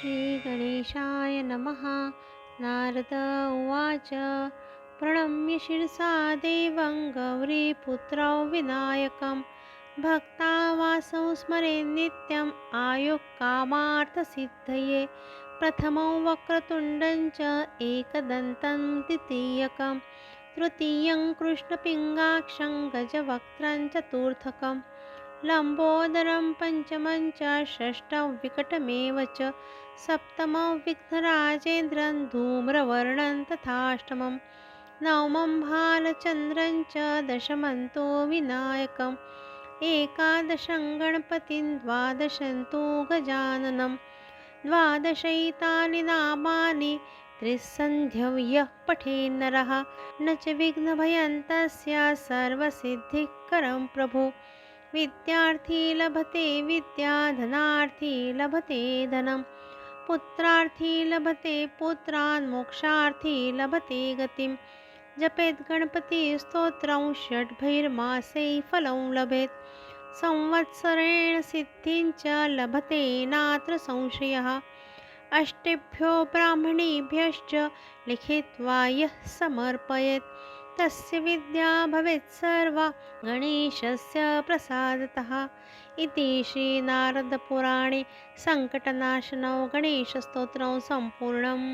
श्रीगणेशाय नमः. नारद उवाच. प्रणम्य शिरसा देवं गौरीपुत्रौ विनायकं. भक्तावासौ स्मरे नित्यम् आयुक्कामार्थसिद्धये प्रथमं वक्रतुण्डं च एकदन्तं द्वितीयकं. तृतीयं कृष्णपिङ्गाक्षं गजवक्त्रं चतुर्थकम्. लम्बोदरं पञ्चमं च षष्ठं विकटमेव च। सप्तमं विघ्नराजेन्द्रं धूम्रवर्णं तथाष्टमं नवमं भालचन्द्रं च दशमन्तो विनायकम् एकादशं गणपतिं द्वादशं तु गजाननं द्वादशैतानि नामानि त्रिसन्ध्यं यः पठेन्नरः। न च विघ्नभयन्तस्य सर्वसिद्धिकरं प्रभु। विद्यार्थी लभते विद्या धनार्थी लभते धनं। पुत्रार्थी लभते पुत्रान् मोक्षार्थी लभते गतिं जपेत् गणपतिस्तोत्रं षड्भैर्मासे फलं लभेत्। संवत्सरेण सिद्धिं च लभते नात्र संशयः। अष्टेभ्यो ब्राह्मणेभ्यश्च लिखित्वा यः समर्पयेत्। तस्य विद्या भवेत् सर्वा गणेशस्य प्रसादतः। इति श्रीनारदपुराणे सङ्कटनाशनौ गणेशस्तोत्रं सम्पूर्णम्।